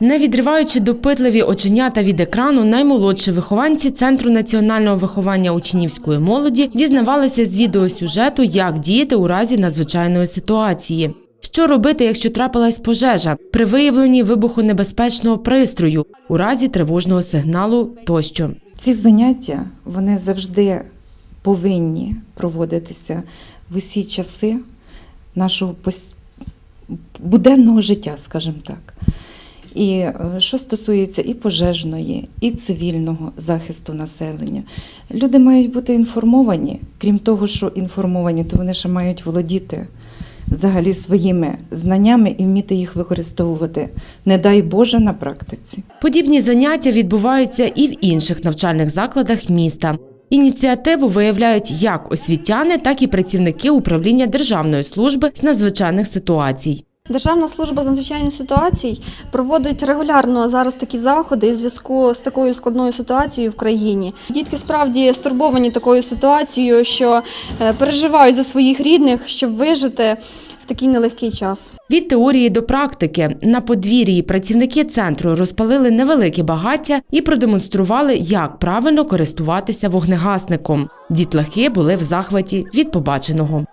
Не відриваючи допитливі оченята від екрану, наймолодші вихованці Центру національного виховання учнівської молоді дізнавалися з відеосюжету, як діяти у разі надзвичайної ситуації. Що робити, якщо трапилась пожежа при виявленні вибухонебезпечного пристрою у разі тривожного сигналу тощо. Ці заняття вони завжди повинні проводитися в усі часи нашого буденного життя, скажімо так. І е, що стосується і пожежної, і цивільного захисту населення, люди мають бути інформовані. Крім того, що інформовані, то вони ще мають володіти взагалі своїми знаннями і вміти їх використовувати, не дай Боже, на практиці. Подібні заняття відбуваються і в інших навчальних закладах міста. Ініціативу виявляють як освітяни, так і працівники управління Державної служби з надзвичайних ситуацій. Державна служба з надзвичайних ситуацій проводить регулярно зараз такі заходи у зв'язку з такою складною ситуацією в країні. Дітки справді стурбовані такою ситуацією, що е, переживають за своїх рідних, щоб вижити в такий нелегкий час. Від теорії до практики на подвір'ї працівники центру розпалили невелике багаття і продемонстрували, як правильно користуватися вогнегасником. Дітлахи були в захваті від побаченого.